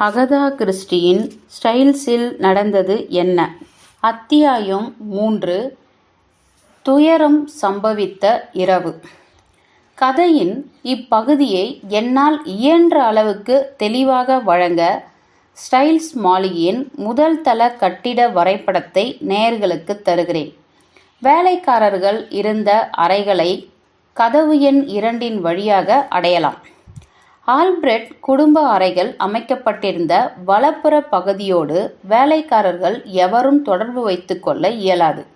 Agatha கிறிஸ்டியின் ஸ்டைல்ஸில் நடந்தது என்ன? அத்தியாயம் மூன்று. துயரம் சம்பவித்த இரவு. கதையின் இப்பகுதியை என்னால் இயன்ற அளவுக்கு தெளிவாக வழங்க ஸ்டைல்ஸ் மாளிகையின் முதல் தள கட்டிட வரைபடத்தை நேர்களுக்கு தருகிறேன். வேலைக்காரர்கள் இருந்த அறைகளை கதவு எண் இரண்டின் வழியாக அடையலாம். ஆல்பிரெட் குடும்ப அறைகள் அமைக்கப்பட்டிருந்த வலப்புற பகுதியோடு வேலைக்காரர்கள் எவரும் தொடர்பு வைத்துக் கொள்ள இயலாது.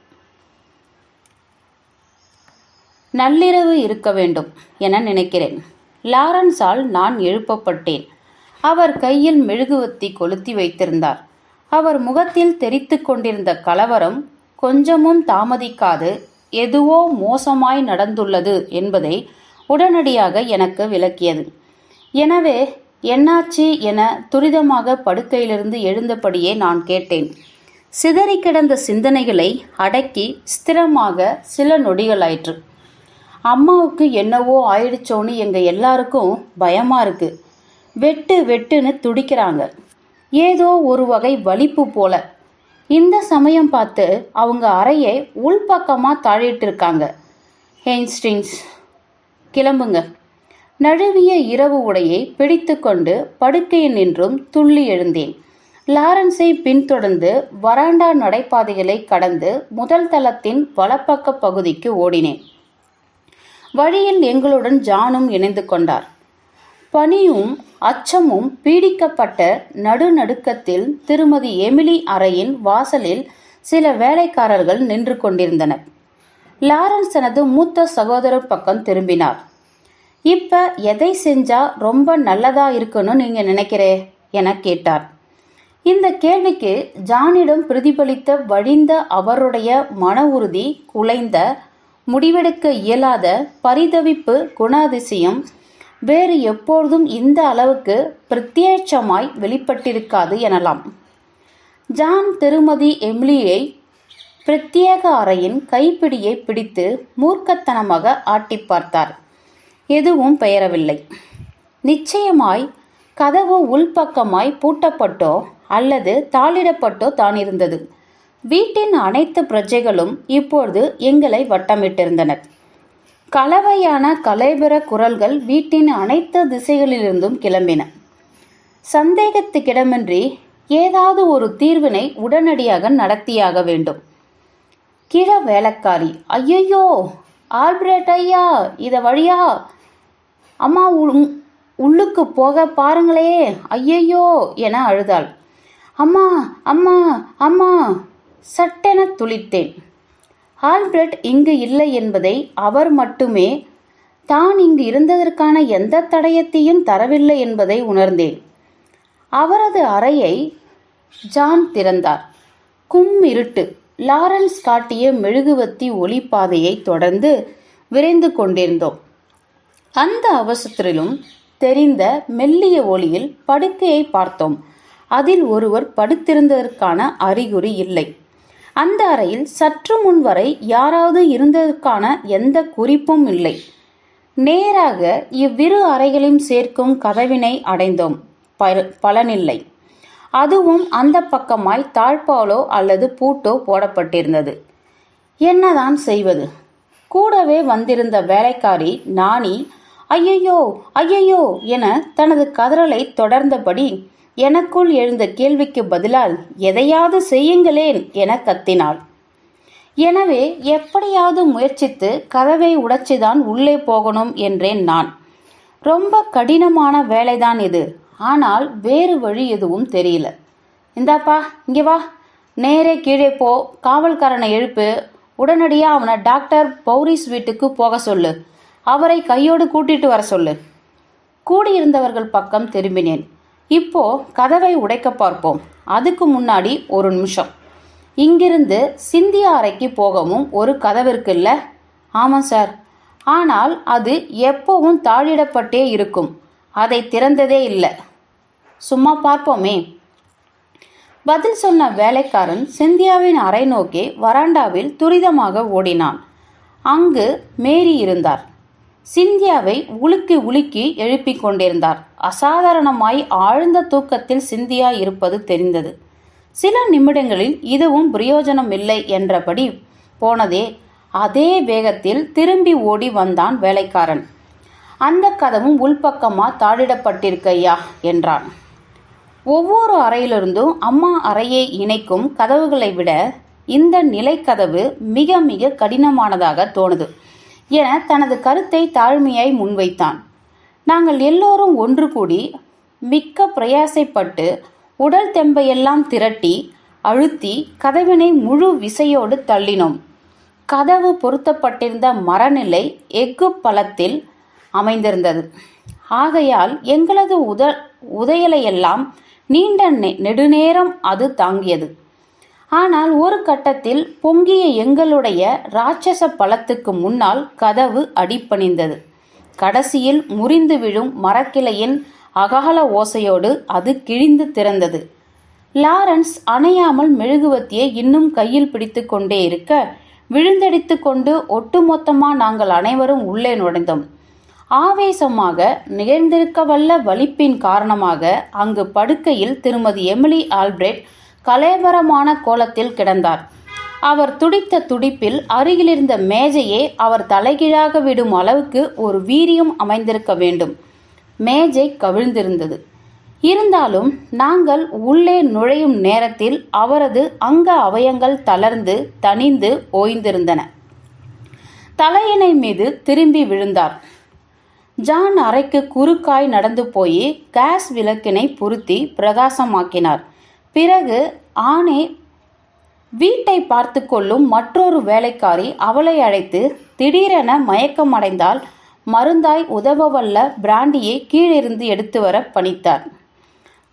நள்ளிரவு இருக்க வேண்டும் என நினைக்கிறேன். லாரன்ஸால் நான் எழுப்பப்பட்டேன். அவர் கையில் மெழுகுவத்தி கொளுத்தி வைத்திருந்தார். அவர் முகத்தில் தெரித்து கொண்டிருந்த கலவரம் கொஞ்சமும் தாமதிக்காது எதுவோ மோசமாய் நடந்துள்ளது என்பதை உடனடியாக எனக்கு விளக்கியது. எனவே என்னாச்சு என துரிதமாக படுக்கையிலிருந்து எழுந்தபடியே நான் கேட்டேன். சிதறி கிடந்த சிந்தனைகளை அடக்கி ஸ்திரமாக சில நொடிகளாயிற்று. அம்மாவுக்கு என்னவோ ஆயிடுச்சோன்னு எங்கள் எல்லாருக்கும் பயமாக இருக்கு. வெட்டு வெட்டுன்னு துடிக்கிறாங்க. ஏதோ ஒரு வகை வலிப்பு போல. இந்த சமயம் பார்த்து அவங்க அறையை உள்பக்கமாக தாழிட்டு இருக்காங்க. ஹெயின்ஸ்டிங்ஸ் கிளம்புங்க. நழுவிய இரவு உடையை பிடித்துக்கொண்டு படுக்கையில் நின்றும் துள்ளி எழுந்தேன். லாரன்ஸை பின்தொடர்ந்து வராண்டா நடைபாதைகளை கடந்து முதல் தளத்தின் வலப்பக்க பகுதிக்கு ஓடினேன். வழியில் எங்களுடன் ஜானும் இணைந்து கொண்டார். பனியும் அச்சமும் பீடிக்கப்பட்ட நடுநடுக்கத்தில் திருமதி எமிலி அறையின் வாசலில் சில வேலைக்காரர்கள் நின்று கொண்டிருந்தனர். லாரன்ஸ் தனது மூத்த சகோதரர் பக்கம் திரும்பினார். இப்ப எதை செஞ்சா ரொம்ப நல்லதா இருக்குன்னு நீங்க நினைக்கிறே? என கேட்டார். இந்த கேள்விக்கு ஜானிடம் பிரதிபலித்த வழிந்த அவருடைய மன உறுதி குலைந்த முடிவெடுக்க இயலாத பரிதவிப்பு குணாதிசயம் வேறு எப்பொழுதும் இந்த அளவுக்கு பிரத்யட்சமாய் வெளிப்பட்டிருக்காது எனலாம். ஜான் திருமதி எம்லியை பிரத்யேக அறையின் கைப்பிடியை பிடித்து மூர்க்கத்தனமாக ஆட்டி பார்த்தார். எதுவும் பெயரவில்லை. நிச்சயமாய் கதவு உள்பக்கமாய் பூட்டப்பட்டோ அல்லது தாளிடப்பட்டோ தான் இருந்தது வீட்டின் அனைத்து பிரஜைகளும் இப்பொழுது எங்களை வட்டமிட்டிருந்தனர். கலவையான கலைபெற குரல்கள் வீட்டின் அனைத்து திசைகளிலிருந்தும் கிளம்பின. சந்தேகத்துக்கிடமின்றி ஏதாவது ஒரு தீர்வினை உடனடியாக நடத்தியாக வேண்டும். கிழ வேலைக்காரி ஐயையோ! ஆல்பிரேட் ஐயா இத வழியா? அம்மா உள்ளுக்கு போக பாருங்களே ஐயையோ என அழுதாள். அம்மா அம்மா அம்மா சட்டென துளித்தேன். ஆல்பிரட் இங்கு இல்லை என்பதை அவர் மட்டுமே தான் இங்கு இருந்ததற்கான எந்த தடயத்தையும் தரவில்லை என்பதை உணர்ந்தேன். அவரது அறையை ஜான் திறந்தார். கும் இருட்டு லாரன்ஸ் காட்டிய மெழுகுவத்தி ஒளிப்பாதையை தொடர்ந்து விரைந்து கொண்டிருந்தோம். அந்த அவசரத்திலும் தெரிந்த மெல்லிய ஒளியில் படுக்கையை பார்த்தோம். அதில் ஒருவர் படுத்திருந்ததற்கான அறிகுறி இல்லை. அந்த அறையில் சற்று முன் வரை யாராவது இருந்ததற்கான எந்த குறிப்பும் இல்லை. நேராக இவ்விரு அறைகளையும் சேர்க்கும் கதவினை அடைந்தோம். பலனில்லை. அதுவும் அந்த பக்கமாய் தாழ்பாலோ அல்லது பூட்டோ போடப்பட்டிருந்தது. என்னதான் செய்வது? கூடவே வந்திருந்த வேலைக்காரி நாணி ஐயையோ ஐயையோ என தனது கதறலை தொடர்ந்தபடி எனக்குள் எழுந்த கேள்விக்கு பதிலால் எதையாவது செய்யுங்களேன் என கத்தினாள். எனவே எப்படியாவது முயற்சித்து கதவை உடைச்சுதான் உள்ளே போகணும் என்றேன் நான். ரொம்ப கடினமான வேலைதான் இது. ஆனால் வேறு வழி எதுவும் தெரியல. இந்தாப்பா இங்கே வா. நேரே கீழே போ. காவல்காரனை எழுப்பு. உடனடியாக அவனை டாக்டர் பௌரிஸ் வீட்டுக்கு போக சொல்லு. அவரை கையோடு கூட்டிட்டு வர சொல்லு. கூடியிருந்தவர்கள் பக்கம் திரும்பினேன். இப்போ கதவை உடைக்க பார்ப்போம். அதுக்கு முன்னாடி ஒரு நிமிஷம். இங்கிருந்து சிந்தியா அறைக்கு போகவும் ஒரு கதவு இருக்குல்ல ஆமாம் சார். ஆனால் அது எப்போவும் தாழிடப்பட்டே இருக்கும். அதை திறந்ததே இல்லை. சும்மா பார்ப்போமே. பதில் சொன்ன வேலைக்காரன் சிந்தியாவின் அறை நோக்கி வராண்டாவில் துரிதமாக ஓடினான். அங்கு மேரி இருந்தார். சிந்தியாவை உலுக்கி உலுக்கி எழுப்பிக் கொண்டிருந்தார். அசாதாரணமாய் ஆழ்ந்த தூக்கத்தில் சிந்தியா இருப்பது தெரிந்தது. சில நிமிடங்களில் இதுவும் பிரயோஜனம் இல்லை என்றபடி போனதே அதே வேகத்தில் திரும்பி ஓடி வந்தான் வேலைக்காரன். அந்த கதவும் உள்பக்கமாக தாழிடப்பட்டிருக்கையா என்றான். ஒவ்வொரு அறையிலிருந்தும் அம்மா அறையை இணைக்கும் கதவுகளை விட இந்த நிலைக்கதவு மிக மிக கடினமானதாக தோணுது என தனது கருத்தை தாழ்மையாய் முன்வைத்தான். நாங்கள் எல்லோரும் ஒன்று கூடி மிக்க பிரயாசைப்பட்டு உடல் தெம்பையெல்லாம் திரட்டி அழுத்தி கதவினை முழு விசையோடு தள்ளினோம். கதவு பொருத்தப்பட்டிருந்த மரநிலை எஃகு பலத்தில் அமைந்திருந்தது. ஆகையால் எங்களது உத உதையலையெல்லாம் நீண்ட நெ- நெடுநேரம் அது தாங்கியது. ஆனால் ஒரு கட்டத்தில் பொங்கிய எங்களுடைய ராட்சச பலத்துக்கு முன்னால் கதவு அடிப்பணிந்தது. கடைசியில் முறிந்து விழும் மரக்கிளையின் அகால ஓசையோடு அது கிழிந்து திறந்தது. லாரன்ஸ் அணையாமல் மெழுகுவத்தியை இன்னும் கையில் பிடித்து கொண்டே இருக்க விழுந்தடித்து கொண்டு ஒட்டுமொத்தமாக நாங்கள் அனைவரும் உள்ளே நுழைந்தோம். ஆவேசமாக நிகழ்ந்திருக்க வல்ல வலிப்பின் காரணமாக அங்கு படுக்கையில் திருமதி எமிலி ஆல்பிரெட் கலேவரமான கோலத்தில் கிடந்தார். அவர் துடித்த துடிப்பில் அருகிலிருந்த மேஜையே அவர் தலைகீழாக விடும் அளவுக்கு ஒரு வீரியம் அமைந்திருக்க வேண்டும். மேஜை கவிழ்ந்திருந்தது. இருந்தாலும் நாங்கள் உள்ளே நுழையும் நேரத்தில் அவரது அங்க அவயங்கள் தளர்ந்து தணிந்து ஓய்ந்திருந்தன. தலையணை மீது திரும்பி விழுந்தார். ஜான் அறைக்கு குறுக்காய் நடந்து போய் கேஸ் விளக்கினை பொருத்தி பிரகாசமாக்கினார். பிறகு ஆனே வீட்டை பார்த்து கொள்ளும் மற்றொரு வேலைக்காரி அவளை அழைத்து திடீரென மயக்கமடைந்தால் மருந்தாய் உதவவல்ல பிராண்டியை கீழிருந்து எடுத்து வர பணித்தார்.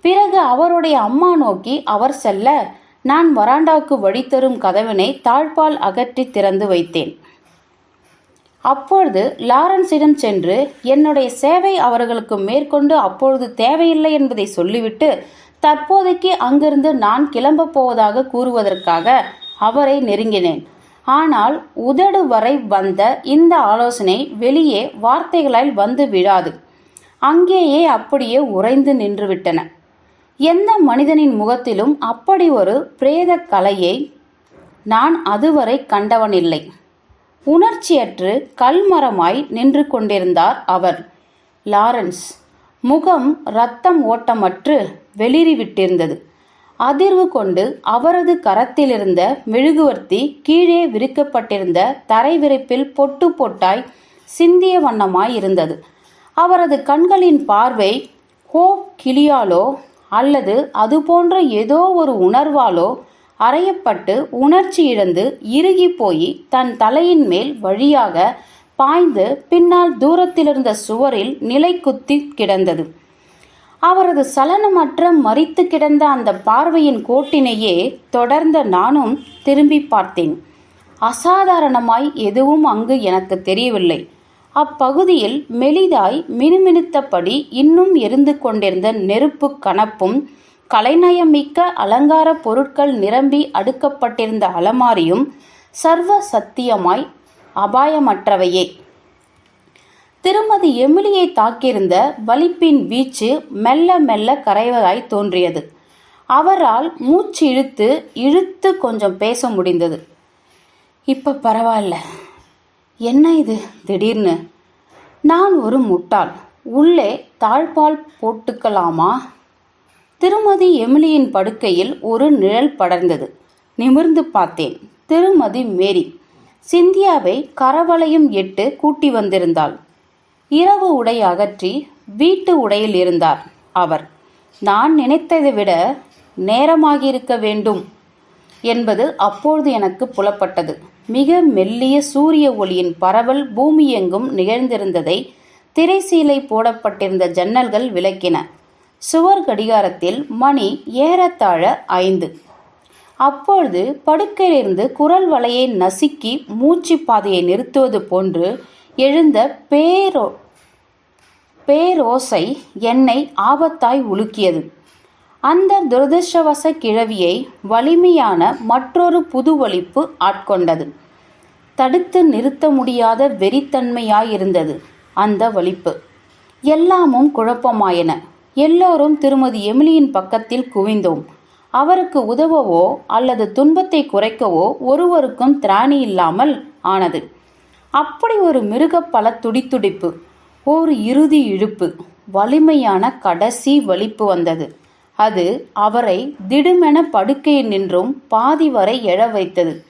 பிறகு அவருடைய அம்மா நோக்கி அவர் செல்ல நான் வராண்டாவுக்கு வழி தரும் கதவினை தாழ்பால் அகற்றி திறந்து வைத்தேன். அப்பொழுது லாரன்ஸிடம் சென்று என்னுடைய சேவை அவர்களுக்கு மேற்கொண்டு அப்பொழுது தேவையில்லை என்பதை சொல்லிவிட்டு தற்போதைக்கு அங்கிருந்து நான் கிளம்பப் போவதாக கூறுவதற்காக அவரை நெருங்கினேன். ஆனால் உதடு வரை வந்த இந்த ஆலோசனை வெளியே வார்த்தைகளால் வந்து விழாது. அங்கேயே அப்படியே உறைந்து நின்றுவிட்டன. எந்த மனிதனின் முகத்திலும் அப்படி ஒரு பிரேத கலையை நான் அதுவரை கண்டவனில்லை. உணர்ச்சியற்று கல்மரமாய் நின்று கொண்டிருந்தார் அவர். லாரன்ஸ் முகம் ரத்தம் ஓட்டமற்று வெளிறிவிட்டிருந்தது. அதிர்வு கொண்டு அவரது கரத்திலிருந்த மெழுகுவர்த்தி கீழே விரிக்கப்பட்டிருந்த தரை விரிப்பில் பொட்டு பொட்டாய் சிந்திய வண்ணமாய் இருந்தது. அவரது கண்களின் பார்வை ஹோப் கிளியாலோ அல்லது அதுபோன்ற ஏதோ ஒரு உணர்வாலோ அறையப்பட்டு உணர்ச்சி இழந்து இறுகி போய் தன் தலையின் மேல் வழியாக பாய்ந்து பின்னால் தூரத்திலிருந்த சுவரில் நிலை குத்தி கிடந்தது. அவரது சலனமற்ற மறித்து கிடந்த அந்த பார்வையின் கோட்டினையே தொடர்ந்த நானும் திரும்பி பார்த்தேன். அசாதாரணமாய் எதுவும் அங்கு எனக்கு தெரியவில்லை. அப்பகுதியில் மெலிதாய் மினுமினுத்தபடி இன்னும் எரிந்து கொண்டிருந்த நெருப்பு கணப்பும் கலைநயமிக்க அலங்கார பொருட்கள் நிரம்பி அடுக்கப்பட்டிருந்த அலமாரியும் சர்வ சத்தியமாய் அபாயமற்றவையே. திருமதி எமிலியை தாக்கியிருந்த வலிப்பின் வீச்சு மெல்ல மெல்ல கரைவதாய் தோன்றியது. அவரால் மூச்சு இழுத்து இழுத்து கொஞ்சம் பேச முடிந்தது. இப்போ பரவாயில்ல என்ன இது? திடீர்னு. நான் ஒரு முட்டாள். உள்ளே தாழ்பால் போட்டுக்கலாமா? திருமதி எமிலியின் படுக்கையில் ஒரு நிழல் படர்ந்தது. நிமிர்ந்து பார்த்தேன். திருமதி மேரி. சிந்தியாவை கரவளையும் எட்டு கூட்டி வந்திருந்தாள். இரவு உடை அகற்றி வீட்டு உடையில் இருந்தார் அவர். நான் நினைத்ததை விட நேரமாகியிருக்க வேண்டும் என்பது அப்பொழுது எனக்கு புலப்பட்டது. மிக மெல்லிய சூரிய ஒளியின் பரவல் பூமியெங்கும் நிகழ்ந்திருந்ததை திரைசீலை போடப்பட்டிருந்த ஜன்னல்கள் விளக்கின. சுவர் கடிகாரத்தில் மணி ஏறத்தாழ ஐந்து. அப்பொழுது படுக்கையிலிருந்து குரல் வலையை நசுக்கி மூச்சு பாதையை நிறுத்துவது போன்று எழுந்த பேரோ பேரோசை என்னை ஆபத்தாய் உலுக்கியது. அந்த துரதிருஷ்டவச கிழவியை வலிமையான மற்றொரு புதுவலிப்பு ஆட்கொண்டது. தடுத்து நிறுத்த முடியாத வெறித்தன்மையாயிருந்தது அந்த வலிப்பு எல்லாமும் குழப்பமாயின. எல்லோரும் திருமதி எமிலியின் பக்கத்தில் குவிந்தோம். அவருக்கு உதவவோ அல்லது துன்பத்தை குறைக்கவோ ஒருவருக்கும் திராணி இல்லாமல் ஆனது. அப்படி ஒரு மிருகப்பல துடித்துடிப்பு ஒரு இறுதி இழுப்பு வலிமையான கடைசி வலிப்பு வந்தது. அது அவரை திடுமென படுக்கையில் நின்றும் பாதி வரை எழ வைத்தது.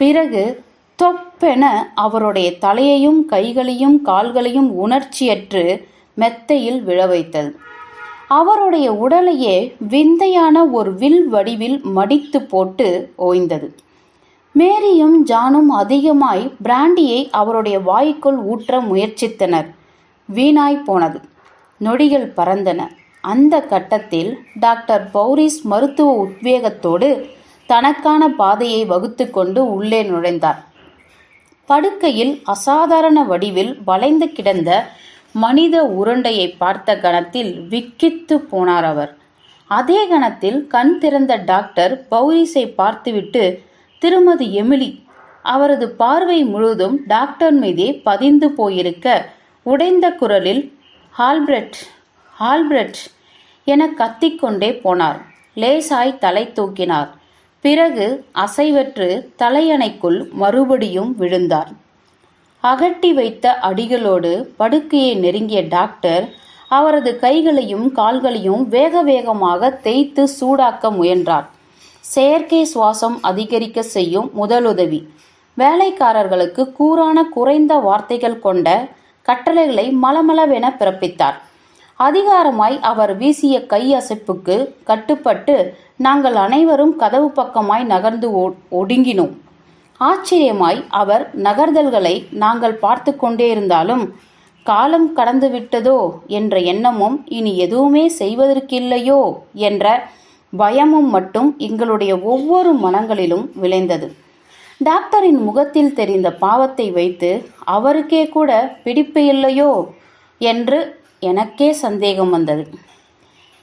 பிறகு தொப்பென அவருடைய தலையையும் கைகளையும் கால்களையும் உணர்ச்சியற்று மெத்தையில் விழ வைத்தது. அவருடைய உடலையே விந்தையான ஒரு வில் வடிவில் மடித்து போட்டு ஓய்ந்தது. மேரியும் ஜானும் அதிகமாய் பிராண்டியை அவருடைய வாய்க்குள் ஊற்ற முயற்சித்தனர். வீணாய் போனது. நொடிகள் பறந்தன. அந்த கட்டத்தில் டாக்டர் பௌரிஸ் மருத்துவ உத்வேகத்தோடு தனக்கான பாதையை வகுத்து கொண்டு உள்ளே நுழைந்தார். படுக்கையில் அசாதாரண வடிவில் வளைந்து கிடந்த மனித உருண்டையை பார்த்த கணத்தில் விக்கித்து போனார் அவர். அதே கணத்தில் கண் திறந்த டாக்டர் பௌரிஸை பார்த்துவிட்டு திருமதி எமிலி அவரது பார்வை முழுதும் டாக்டர் மீதே பதிந்து போயிருக்க உடைந்த குரலில் ஹால்பிரட் ஹால்பிரட் என கத்திக்கொண்டே போனார். லேசாய் தலை தூக்கினார். பிறகு அசைவற்று தலையணைக்குள் மறுபடியும் விழுந்தார். அகட்டி வைத்த அடிகளோடு படுக்கையை நெருங்கிய டாக்டர் அவரது கைகளையும் கால்களையும் வேக வேகமாக தேய்த்து சூடாக்க முயன்றார். செயற்கை சுவாசம் அதிகரிக்க செய்யும் முதலுதவி. வேலைக்காரர்களுக்கு கூறான குறைந்த வார்த்தைகள் கொண்ட கட்டளைகளை மலமளவென பிறப்பித்தார். அதிகாரமாய் அவர் வீசிய கை அசைப்புக்கு கட்டுப்பட்டு நாங்கள் அனைவரும் கதவு பக்கமாய் நகர்ந்து ஒ- ஒடுங்கினோம். ஆச்சரியமாய் அவர் நகர்தல்களை நாங்கள் பார்த்து கொண்டே இருந்தாலும் காலம் கடந்து விட்டதோ என்ற எண்ணமும் இனி எதுவுமே செய்வதற்கில்லையோ என்ற பயமும் மட்டும் எங்களுடைய ஒவ்வொரு மனங்களிலும் விளைந்தது. டாக்டரின் முகத்தில் தெரிந்த பாவத்தை வைத்து அவருக்கே கூட பிடிப்பு இல்லையோ என்று எனக்கே சந்தேகம் வந்தது.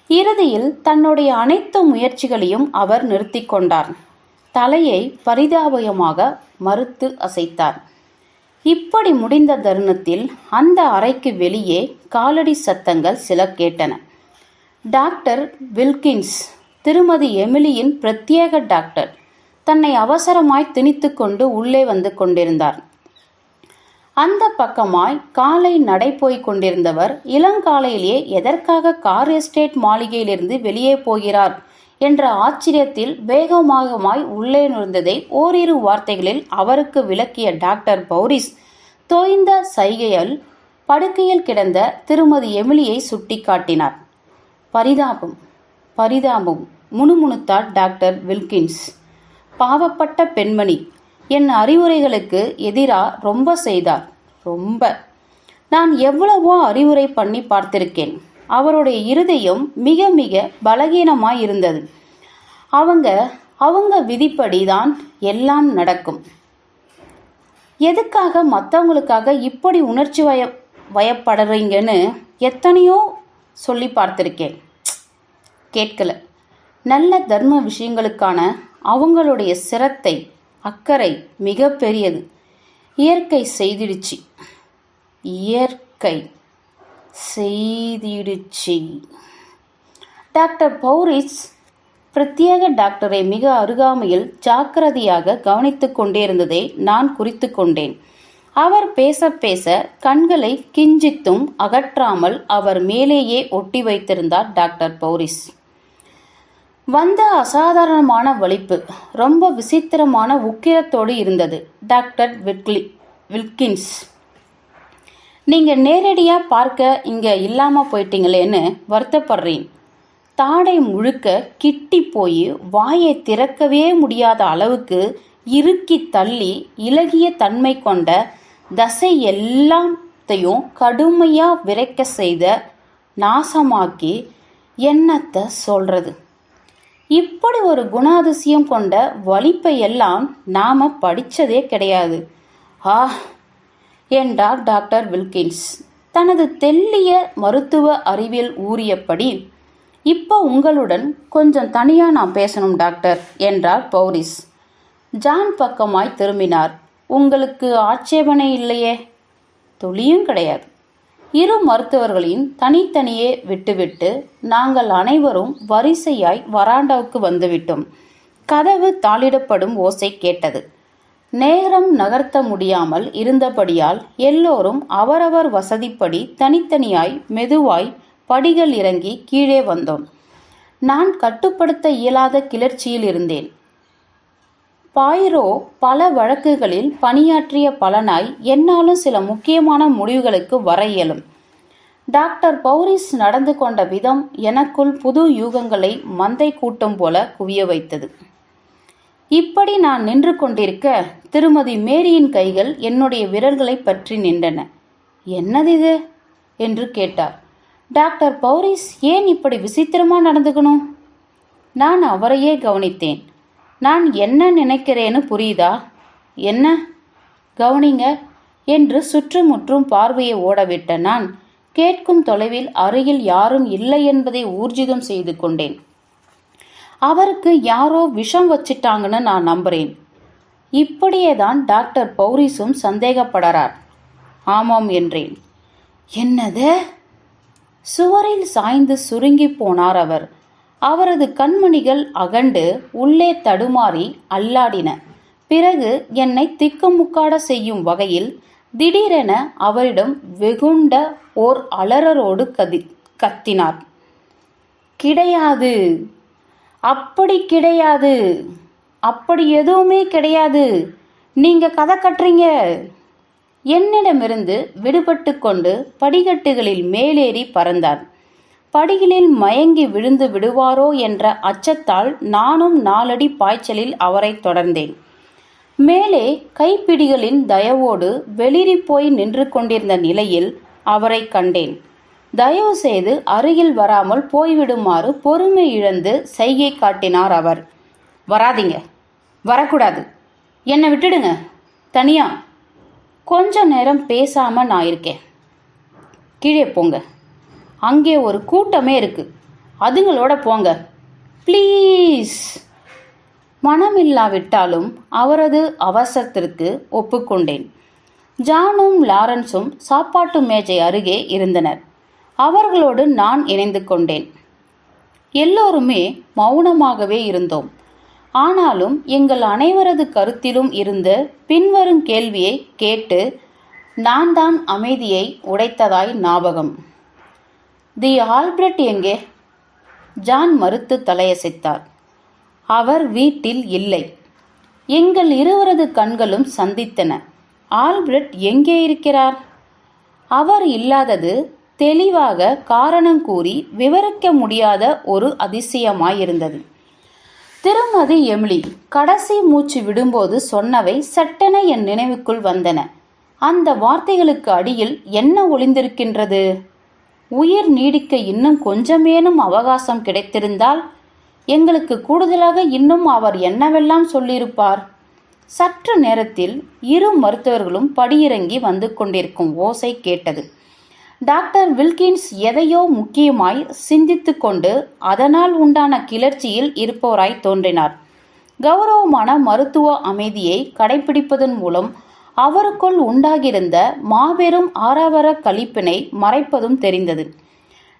இறுதியில் தன்னுடைய அனைத்து முயற்சிகளையும் அவர் நிறுத்தி கொண்டார். தலையை பரிதாபயமாக மறுத்து அசைத்தார் இப்படி முடிந்த தருணத்தில் அந்த அறைக்கு வெளியே காலடி சத்தங்கள் சில கேட்டன. டாக்டர் வில்கின்ஸ் திருமதி எமிலியின் பிரத்யேக டாக்டர் தன்னை அவசரமாய் திணித்து கொண்டு உள்ளே வந்து கொண்டிருந்தார். அந்த பக்கமாய் காலை நடை போய்க் கொண்டிருந்தவர் இளங்காலையிலேயே எதற்காக கார் எஸ்டேட் மாளிகையிலிருந்து வெளியே போகிறார் என்ற ஆச்சரியத்தில் வேகமாகமாய் உள்ளே நுழைந்ததை ஓரிரு வார்த்தைகளில் அவருக்கு விளக்கிய டாக்டர் பௌரிஸ் தோய்ந்த சைகையால் படுக்கையில் கிடந்த திருமதி எமிலியை சுட்டிக்காட்டினார். பரிதாபம் பரிதாபம் முணுமுணுத்தார் டாக்டர் வில்கின்ஸ். பாவப்பட்ட பெண்மணி என் அறிவுரைகளுக்கு எதிரா ரொம்ப செய்தார். ரொம்ப. நான் எவ்வளவோ அறிவுரை பண்ணி பார்த்திருக்கேன். அவருடைய இருதயம் மிக மிக பலகீனமாய் இருந்தது அவங்க அவங்க விதிப்படி தான் எல்லாம் நடக்கும். எதுக்காக மற்றவங்களுக்காக இப்படி உணர்ச்சி வய வயப்படுறீங்கன்னு எத்தனையோ சொல்லி பார்த்துருக்கேன். கேட்கல. நல்ல தர்ம விஷயங்களுக்கான அவங்களுடைய சிரத்தை அக்கறை மிக பெரியது இயற்கை செய்திடுச்சு. இயற்கை. செய்திடுச்சு. டாக்டர் பௌரிஸ் பிரத்யேக டாக்டரை மிக அருகாமையில் ஜாக்கிரதையாக கவனித்துக் கொண்டிருந்ததை நான் குறித்து கொண்டேன். அவர் பேச பேச கண்களை கிஞ்சித்தும் அகற்றாமல் அவர் மேலேயே ஒட்டி வைத்திருந்தார் டாக்டர் பௌரிஸ். வந்த அசாதாரணமான வலிப்பு ரொம்ப விசித்திரமான உக்கிரத்தோடு இருந்தது. டாக்டர் விட்லி வில்கின்ஸ் நீங்க நேரடியா பார்க்க இங்க இல்லாம போயிட்டீங்களேன்னு வருத்தப்படுறேன் தாடை முழுக்க கிட்டி போய் வாயை திறக்கவே முடியாத அளவுக்கு இறுக்கி தள்ளி இலகிய தன்மை கொண்ட தசை எல்லாத்தையும் கடுமையா விரைக்க செய்த நாசமாக்கி என்னத்தை சொல்றது? இப்படி ஒரு குணாதிசயம் கொண்ட வலிப்பை எல்லாம் நாம படிச்சதே கிடையாது. ஆ என்றார் டாக்டர் வில்கின்ஸ். தனது தெல்லிய மருத்துவ அறிவியல் ஊறியபடி இப்போ உங்களுடன் கொஞ்சம் தனியாக நான் பேசணும் டாக்டர் என்றார் பௌரிஸ் ஜான் பக்கமாய் திரும்பினார். உங்களுக்கு ஆட்சேபனை இல்லையே? துளியும் கிடையாது. இரு மருத்துவர்களையும் தனித்தனியே விட்டுவிட்டு நாங்கள் அனைவரும் வரிசையாய் வராண்டாவுக்கு வந்துவிட்டோம். கதவு தாளிடப்படும் ஓசை கேட்டது. நேரம் நகர்த்த முடியாமல் இருந்தபடியால் எல்லோரும் அவரவர் வசதிப்படி தனித்தனியாய் மெதுவாய் படிகள் இறங்கி கீழே வந்தோம். நான் கட்டுப்படுத்த இயலாத கிளர்ச்சியில் இருந்தேன். பாயிரோ பல வழக்குகளில் பணியாற்றிய பலனாய் என்னாலும் சில முக்கியமான முடிவுகளுக்கு வர இயலும். டாக்டர் பௌரிஸ் நடந்து கொண்ட விதம் எனக்குள் புது யூகங்களை மந்தை கூட்டம் போல குவிய வைத்தது. இப்படி நான் நின்று கொண்டிருக்க திருமதி மேரியின் கைகள் என்னுடைய விரல்களை பற்றி நின்றன. என்னது இது என்று கேட்டார். டாக்டர் பௌரிஸ் ஏன் இப்படி விசித்திரமா நடந்துக்கணும் நான் அவரையே கவனித்தேன். நான் என்ன நினைக்கிறேன்னு புரியுதா? என்ன? கவனிங்க என்று சுற்றுமுற்றும் பார்வையை ஓடவிட்ட நான் கேட்கும் தொலைவில் அருகில் யாரும் இல்லை என்பதை ஊர்ஜிதம் செய்து கொண்டேன். அவருக்கு யாரோ விஷம் வச்சிட்டாங்கன்னு நான் நம்புறேன். இப்படியே தான் டாக்டர் பௌரிஸும் சந்தேகப்படறார். ஆமாம் என்றேன். என்னது? சுவரில் சாய்ந்து சுருங்கி போனார் அவர். அவரது கண்மணிகள் அகண்டு உள்ளே தடுமாறி அல்லாடின. பிறகு என்னை திக்குமுக்காட செய்யும் வகையில் திடீரென அவரிடம் வெகுண்ட ஓர் அலறரோடு கதி கத்தினார். கிடையாது. அப்படி கிடையாது. அப்படி எதுவுமே கிடையாது. நீங்க கதை கட்டுறீங்க. என்னிடமிருந்து விடுபட்டு கொண்டு படிக்கட்டுகளில் மேலேறி பறந்தார் படிகளில் மயங்கி விழுந்து விடுவாரோ என்ற அச்சத்தால் நானும் நாலடி பாய்ச்சலில் அவரை தொடர்ந்தேன். மேலே கைப்பிடிகளின் தயவோடு வெளிரி போய் நின்று கொண்டிருந்த நிலையில் அவரை கண்டேன். தயவு செய்து அருகில் வராமல் போய்விடுமாறு பொறுமை இழந்து செய்கை காட்டினார் அவர். வராதீங்க. வரக்கூடாது. என்னை விட்டுடுங்க. தனியா? கொஞ்ச நேரம் பேசாம நான் இருக்கேன். கீழே போங்க. அங்கே ஒரு கூட்டமே இருக்கு. அதுங்களோட போங்க. ப்ளீஸ். மனமில்லாவிட்டாலும் அவரது அவசரத்திற்கு ஒப்புக்கொண்டேன். ஜானும் லாரன்ஸும் சாப்பாட்டு மேஜை அருகே இருந்தனர். அவர்களோடு நான் இணைந்து கொண்டேன். எல்லோருமே மௌனமாகவே இருந்தோம். ஆனாலும் எங்கள் அனைவரது கருத்திலும் இருந்த பின்வரும் கேள்வியை கேட்டு நான் தான் அமைதியை உடைத்ததாய் ஞாபகம். தி ஆல்பிரட் எங்கே? ஜான் மறுத்து தலையசைத்தார். அவர் வீட்டில் இல்லை. எங்கள் இருவரது கண்களும் சந்தித்தன. ஆல்பிரட் எங்கே இருக்கிறார்? அவர் இல்லாதது தெளிவாக காரணம் கூறி விவரிக்க முடியாத ஒரு அதிசயமாயிருந்தது. திருமதி எமிலி கடைசி மூச்சு விடும்போது சொன்னவை சட்டென என் நினைவுக்குள் வந்தன. அந்த வார்த்தைகளுக்கு அடியில் என்ன ஒளிந்திருக்கின்றது? உயிர் நீடிக்க இன்னும் கொஞ்சமேனும் அவகாசம் கிடைத்திருந்தால் எங்களுக்கு கூடுதலாக இன்னும் அவர் என்னவெல்லாம் சொல்லியிருப்பார்? சற்று நேரத்தில் இரு மருத்துவர்களும் படியிறங்கி வந்து கொண்டிருக்கும் ஓசை கேட்டது. டாக்டர் வில்கின்ஸ் எதையோ முக்கியமாய் சிந்தித்து கொண்டு அதனால் உண்டான கிளர்ச்சியில் இருப்போராய் தோன்றினார். கௌரவமான மருத்துவ அமைதியை கடைபிடிப்பதன் மூலம் அவருக்குள் உண்டாகியிருந்த மாபெரும் ஆரவர கழிப்பினை மறைப்பதும் தெரிந்தது.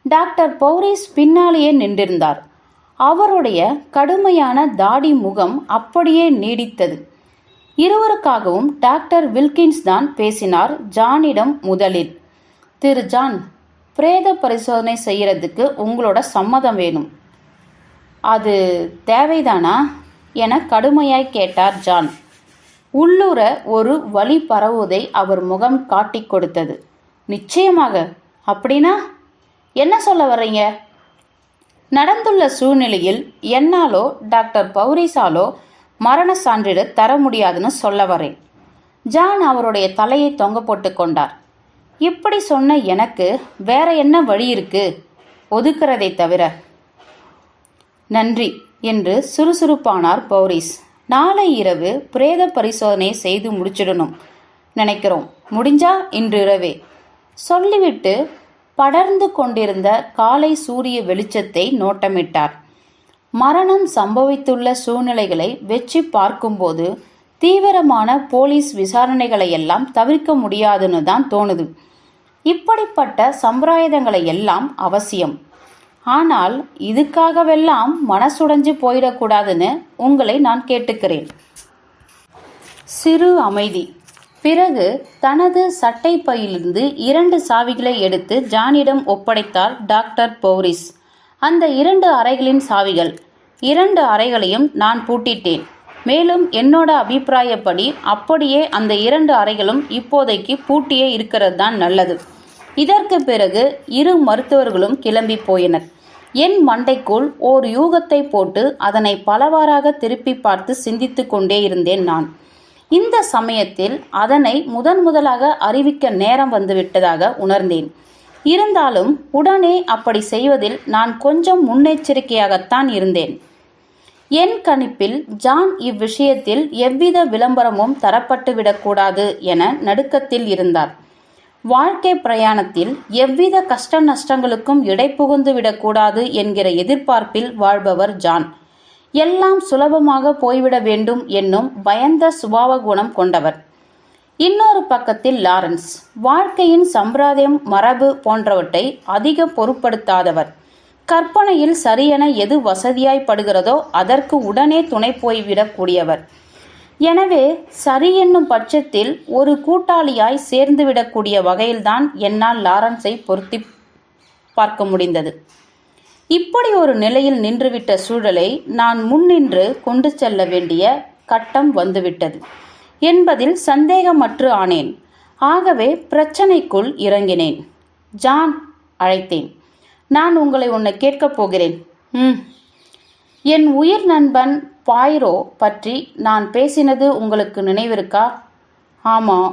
டாக்டர் பௌரிஸ் பின்னாலேயே நின்றிருந்தார். அவருடைய கடுமையான தாடி முகம் அப்படியே நீடித்தது. இருவருக்காகவும் டாக்டர் வில்கின்ஸ் தான் பேசினார் ஜானிடம் முதலில். திரு ஜான் பிரேத பரிசோதனை செய்கிறதுக்கு உங்களோட சம்மதம் வேணும். அது தேவைதானா? என கடுமையாய் கேட்டார் ஜான். உள்ளூர ஒரு வழி பரவுவதை அவர் முகம் காட்டி கொடுத்தது. நிச்சயமாக. அப்படின்னா? என்ன சொல்ல வர்றீங்க? நடந்துள்ள சூழ்நிலையில் என்னாலோ டாக்டர் பௌரிசாலோ மரண சான்றிதழ் தர முடியாதுன்னு சொல்ல வரேன். ஜான் அவருடைய தலையை தொங்க போட்டு கொண்டார். இப்படி சொன்ன எனக்கு வேற என்ன வழி இருக்கு? ஒதுக்குறதை தவிர. நன்றி என்று சுறுசுறுப்பானார் பௌரிஸ் நாளை இரவு பிரேத பரிசோதனை செய்து முடிச்சிடணும் நினைக்கிறோம். முடிஞ்சா இன்று இரவே சொல்லிவிட்டு படர்ந்து கொண்டிருந்த காலை சூரிய வெளிச்சத்தை நோட்டமிட்டார். மரணம் சம்பவித்துள்ள சூழ்நிலைகளை வெச்சு பார்க்கும்போது தீவிரமான போலீஸ் விசாரணைகளை எல்லாம் தவிர்க்க முடியாதுன்னு தான் தோணுது. இப்படிப்பட்ட சம்பிரதாயங்களை எல்லாம் அவசியம். ஆனால் இதுக்காகவெல்லாம் மனசுடைஞ்சு போயிடக்கூடாதுன்னு உங்களை நான் கேட்டுக்கிறேன். சிறு அமைதி. பிறகு தனது சட்டை பையிலிருந்து இரண்டு சாவிகளை எடுத்து ஜானிடம் ஒப்படைத்தார் டாக்டர் பௌரிஸ். அந்த இரண்டு அறைகளின் சாவிகள். இரண்டு அறைகளையும் நான் பூட்டிட்டேன். மேலும் என்னோட அபிப்பிராயப்படி அப்படியே அந்த இரண்டு அறைகளும் இப்போதைக்கு பூட்டியே இருக்கிறது தான் நல்லது. இதற்கு பிறகு இரு மருத்துவர்களும் கிளம்பி போயினர். என் மண்டைக்குள் ஓர் யூகத்தை போட்டு அதனை பலவாறாக திருப்பி பார்த்து சிந்தித்து கொண்டே இருந்தேன் நான். இந்த சமயத்தில் அதனை முதன் முதலாக அறிவிக்க நேரம் வந்துவிட்டதாக உணர்ந்தேன். இருந்தாலும் உடனே அப்படி செய்வதில் நான் கொஞ்சம் முன்னெச்சரிக்கையாகத்தான் இருந்தேன். என் கணிப்பில் ஜான் இவ்விஷயத்தில் எவ்வித விளம்பரமும் தரப்பட்டுவிடக்கூடாது என நடுக்கத்தில் இருந்தார். வாழ்க்கை பிரயாணத்தில் எவ்வித கஷ்ட நஷ்டங்களுக்கும் இடை புகுந்து விடக்கூடாது என்கிற எதிர்பார்ப்பில் வாழ்பவர் ஜான். எல்லாம் சுலபமாக போய்விட வேண்டும் என்னும் பயந்த சுபாவ குணம் கொண்டவர். இன்னொரு பக்கத்தில் லாரன்ஸ். வாழ்க்கையின் சம்பிரதாயம் மரபு போன்றவற்றை அதிக பொருட்படுத்தாதவர். கற்பனையில் சரியென எது வசதியாய்ப்படுகிறதோ அதற்கு உடனே துணை போய்விடக்கூடியவர் எனவே சரி என்னும் பட்சத்தில் ஒரு கூட்டாளியாய் சேர்ந்துவிடக்கூடிய வகையில்தான் என்னால் லாரன்ஸை பொருத்தி பார்க்க முடிந்தது. இப்படி ஒரு நிலையில் நின்றுவிட்ட சூழலை நான் முன்னின்று கொண்டு செல்ல வேண்டிய கட்டம் வந்துவிட்டது. என்பதில் சந்தேகமற்று ஆனேன். ஆகவே பிரச்சனைக்குள் இறங்கினேன். ஜான் அழைத்தேன். நான் உங்களை உன்னை கேட்கப் போகிறேன். ம். என் உயிர் நண்பன் பாய்ரோ பற்றி நான் பேசினது உங்களுக்கு நினைவிருக்கா? ஆமாம்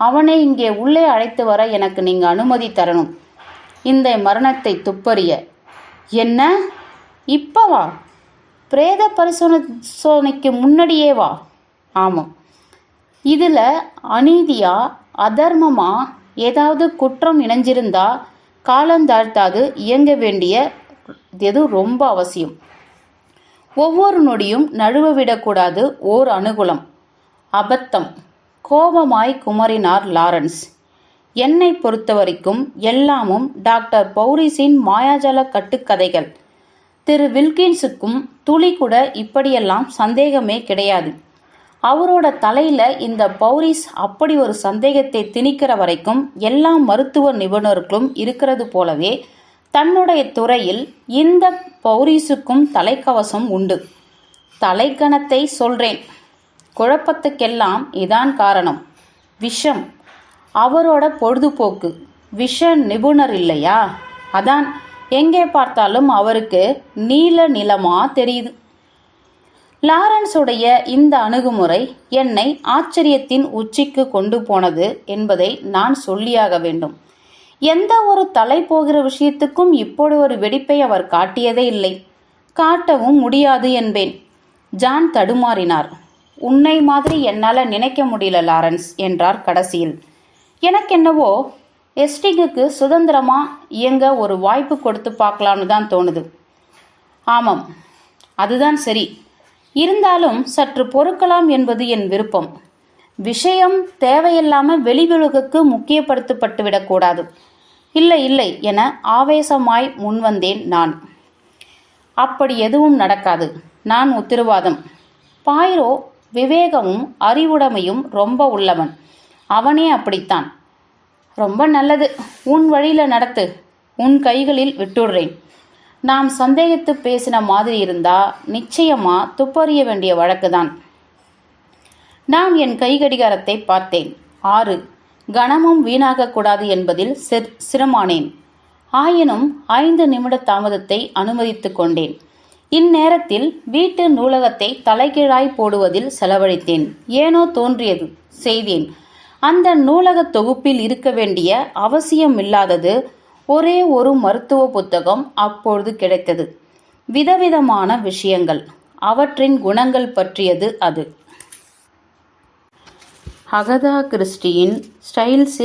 அவனை இங்கே உள்ளே அழைத்து வர எனக்கு நீங்கள் அனுமதி தரணும். இந்த மரணத்தை துப்பறிய. என்ன? இப்போ வா. பிரேத பரிசோதனைக்கு முன்னாடியே வா. ஆமாம் இதில் அநீதியா அதர்மமா ஏதாவது குற்றம் இணைஞ்சிருந்தா காலந்தாழ்த்தாது இயங்க வேண்டிய எது ரொம்ப அவசியம். ஒவ்வொரு நொடியும் நழுவ விடக்கூடாது ஓர் அனுகூலம். அபத்தம். கோபமாய் குமரினார் லாரன்ஸ். என்னை பொறுத்தவரைக்கும் எல்லாமும் டாக்டர் பௌரிஸின் மாயாஜால கட்டுக்கதைகள். திரு வில்கின்ஸுக்கும் துளி கூட இப்படியெல்லாம் சந்தேகமே கிடையாது. அவரோட தலையில இந்த பௌரிஸ் அப்படி ஒரு சந்தேகத்தை திணிக்கிற வரைக்கும் எல்லா மருத்துவ நிபுணர்களும் இருக்கிறது போலவே தன்னுடைய துறையில் இந்த பௌரிஸுக்கும் தலைக்கவசம் உண்டு. தலைக்கணத்தை சொல்றேன். குழப்பத்துக்கெல்லாம் இதான் காரணம். விஷம் அவரோட பொழுதுபோக்கு. விஷ நிபுணர் இல்லையா? அதான். எங்கே பார்த்தாலும் அவருக்கு நீல நிலமா தெரியுது. லாரன்ஸுடைய இந்த அணுகுமுறை என்னை ஆச்சரியத்தின் உச்சிக்கு கொண்டு போனது என்பதை நான் சொல்லியாக வேண்டும். எந்த ஒரு தலை போகிற விஷயத்துக்கும் இப்போது ஒரு வெடிப்பை அவர் காட்டியதே இல்லை. காட்டவும் முடியாது என்பேன். ஜான் தடுமாறினார். உன்னை மாதிரி என்னால் நினைக்க முடியல லாரன்ஸ் என்றார் கடைசியில். எனக்கென்னவோ எஸ்டிங்குக்கு சுதந்திரமா இயங்க ஒரு வாய்ப்பு கொடுத்து பார்க்கலான்னு தான் தோணுது. ஆமாம் அதுதான் சரி. இருந்தாலும் சற்று பொறுக்கலாம் என்பது என் விருப்பம். விஷயம் தேவையில்லாமல் வெளிவிழுகுக்கு முக்கியப்படுத்தப்பட்டு விடக்கூடாது இல்லை இல்லை என ஆவேசமாய் முன்வந்தேன் நான். அப்படி எதுவும் நடக்காது. நான் உத்திரவாதம். பாயிரோ விவேகமும் அறிவுடைமையும் ரொம்ப உள்ளவன். அவனே அப்படித்தான். ரொம்ப நல்லது. உன் வழியில் நடத்து. உன் கைகளில் விட்டுடுறேன். நாம் சந்தேகித்து பேசின மாதிரி இருந்தா நிச்சயமா துப்பறிய வேண்டிய வழக்குதான். நான் என் கைகடிகாரத்தை பார்த்தேன். ஆறு கணமும் வீணாகக்கூடாது என்பதில் சிரமானேன். ஆயினும் ஐந்து நிமிட தாமதத்தை அனுமதித்து கொண்டேன். இந்நேரத்தில் வீட்டு நூலகத்தை தலைகீழாய் போடுவதில் செலவழித்தேன். ஏனோ தோன்றியது செய்தேன். அந்த நூலக தொகுப்பில் இருக்க வேண்டிய அவசியமில்லாதது ஒரே ஒரு மருத்துவ புத்தகம் அப்பொழுது கிடைத்தது. விதவிதமான விஷயங்கள் அவற்றின் குணங்கள் பற்றியது அது. Agatha கிறிஸ்டியின் styles